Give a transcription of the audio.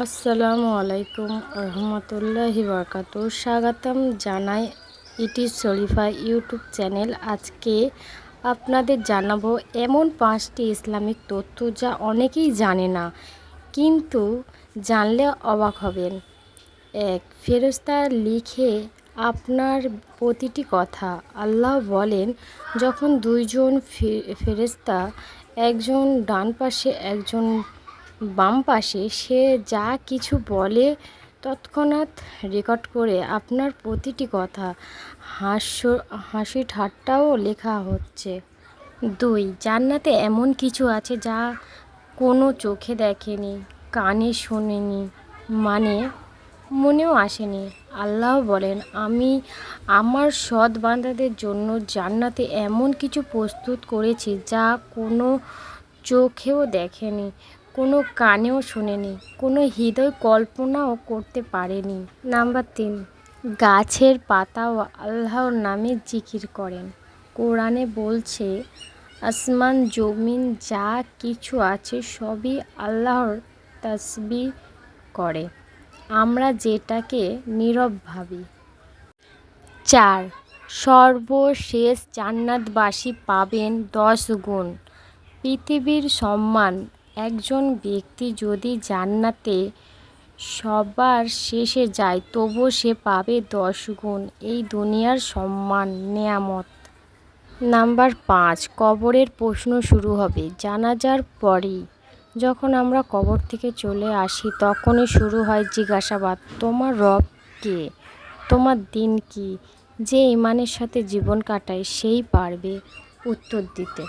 আসসালামু আলাইকুম রহমতুল্লাহি বরকাত। স্বাগতম জানাই ইটি শরীফা ইউটিউব চ্যানেল। আজকে আপনাদের জানাব এমন পাঁচটি ইসলামিক তথ্য যা অনেকেই জানে না, কিন্তু জানলে অবাক হবেন। এক ফেরস্তা লিখে আপনার প্রতিটি কথা। আল্লাহ বলেন, যখন দুইজন ফে- ফেরেশতা, একজন ডান পাশে, একজন বাম পাশে সে যা কিছু বলে তৎক্ষণাৎ রেকর্ড করে আপনার প্রতিটি কথা, হাস্য, হাসি ঠাট্টাও লেখা হচ্ছে। দুই, জান্নাতে এমন কিছু আছে যা কোনো চোখে দেখেনি, কানে শোনেনি মানে মনেও আসেনি। আল্লাহ বলেন, আমি আমার সৎ বান্দাদের জন্য জান্নাতে এমন কিছু প্রস্তুত করেছি যা কোনো চোখেও দেখেনি কোনো কানেও শোনেনি, কোনো হৃদয় কল্পনাও করতে পারেনি। নাম্বার তিন, গাছের পাতাও আল্লাহর নামে জিকির করেন। কোরআনে বলছে, আসমান, জমিন, যা কিছু আছে সবই আল্লাহর তসবি করে। আমরা যেটাকে নীরব ভাবি। চার, সর্বশেষ জান্নাতবাসী পাবেন দশ গুণ। পৃথিবীর সম্মান একজন ব্যক্তি যদি জান্নাতে সবার শেষে যায় তবু সে পাবে দশ গুণ। এই দুনিয়ার সম্মান, নেয়ামত। নাম্বার পাঁচ, কবরের প্রশ্ন শুরু হবে। জানাজার পরেই যখন আমরা কবর থেকে চলে আসি, তখনই শুরু হয় জিজ্ঞাসাবাদ, তোমার রব কে? তোমার দিন কি? যে ইমানের সাথে জীবন কাটায়, সেই পারবে উত্তর দিতে।